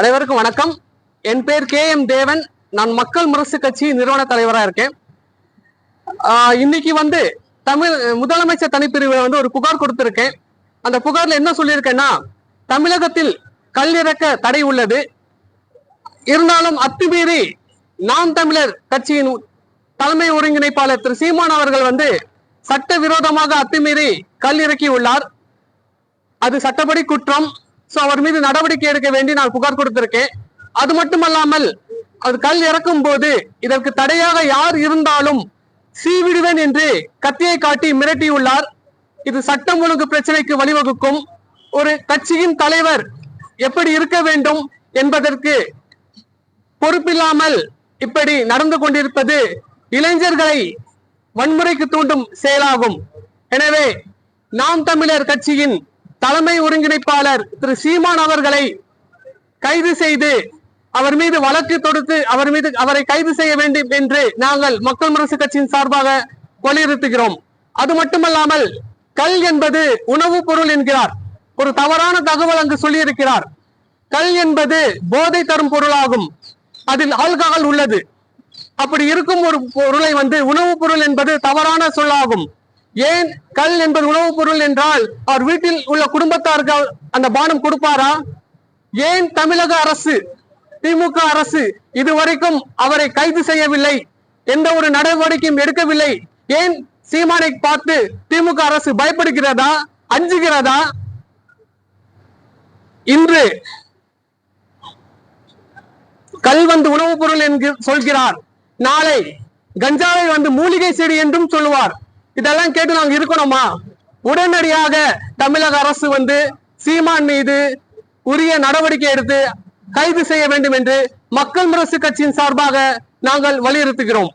அனைவருக்கும் வணக்கம். என் பேர் கே எம் தேவன். நான் மக்கள் முரசு கட்சி நிறுவன தலைவராக இருக்கேன். இன்னைக்கு வந்து தமிழ் முதலமைச்சர் தனிப்பிரிவில் வந்து ஒரு புகார் கொடுத்திருக்கேன். அந்த புகார்ல என்ன சொல்லியிருக்கேன்னா தமிழகத்தில் கல் இறக்க தடை உள்ளது. இருந்தாலும் அத்துமீறி நாம் தமிழர் கட்சியின் தலைமை ஒருங்கிணைப்பாளர் திரு சீமான் அவர்கள் வந்து சட்டவிரோதமாக அத்துமீறி கல் இறக்கி உள்ளார் அது சட்டப்படி குற்றம். சோ அவர் மீது நடவடிக்கை எடுக்க வேண்டி நான் புகார் கொடுத்திருக்கேன். அது மட்டுமல்லாமல் அது கல் இறக்கும் போது இதற்கு தடையாக யார் இருந்தாலும் சீவிடுவேன் என்று கத்தியை காட்டி மிரட்டியுள்ளார். இது சட்டம் ஒழுங்கு பிரச்சனைக்கு வழிவகுக்கும். ஒரு கட்சியின் தலைவர் எப்படி இருக்க வேண்டும் என்பதற்கு பொறுப்பில்லாமல் இப்படி நடந்து கொண்டிருப்பது இளைஞர்களை வன்முறைக்கு தூண்டும் செயலாகும். எனவே நாம் தமிழர் கட்சியின் தலைமை ஒருங்கிணைப்பாளர் திரு சீமான் அவர்களை கைது செய்து அவர் மீது வழக்கு தொடுத்து அவர் மீது அவரை கைது செய்ய வேண்டும் என்று நாங்கள் மக்கள் முரசு கட்சியின் சார்பாக வலியுறுத்துகிறோம். அது மட்டுமல்லாமல் கல் என்பது உணவுப் பொருள் என்கிறார். ஒரு தவறான தகவல் அங்கு சொல்லியிருக்கிறார். கல் என்பது போதை தரும் பொருளாகும். அதில் ஆல்கஹால் உள்ளது. அப்படி இருக்கும் ஒரு பொருளை வந்து உணவுப் பொருள் என்பது தவறான சொல்லாகும். ஏன் கல் என்பது உணவுப் பொருள் என்றால் அவர் வீட்டில் உள்ள குடும்பத்தாருக்கு அந்த பானம் கொடுப்பாரா? ஏன் தமிழக அரசு திமுக அரசு இதுவரைக்கும் அவரை கைது செய்யவில்லை? எந்த ஒரு நடவடிக்கையும் எடுக்கவில்லை. ஏன் சீமானை பார்த்து திமுக அரசு பயப்படுகிறதா? அஞ்சுகிறதா? இன்று கல் வந்து உணவுப் பொருள் என்று சொல்கிறார். நாளை கஞ்சாவை வந்து மூலிகை செடி என்றும் சொல்லுவார். இதெல்லாம் கேட்டு நாங்க இருக்கணுமா? உடனடியாக தமிழக அரசு வந்து சீமான் மீது உரிய நடவடிக்கை எடுத்து கைது செய்ய வேண்டும் என்று மக்கள் முரசு கட்சியின் சார்பாக நாங்கள் வலியுறுத்துகிறோம்.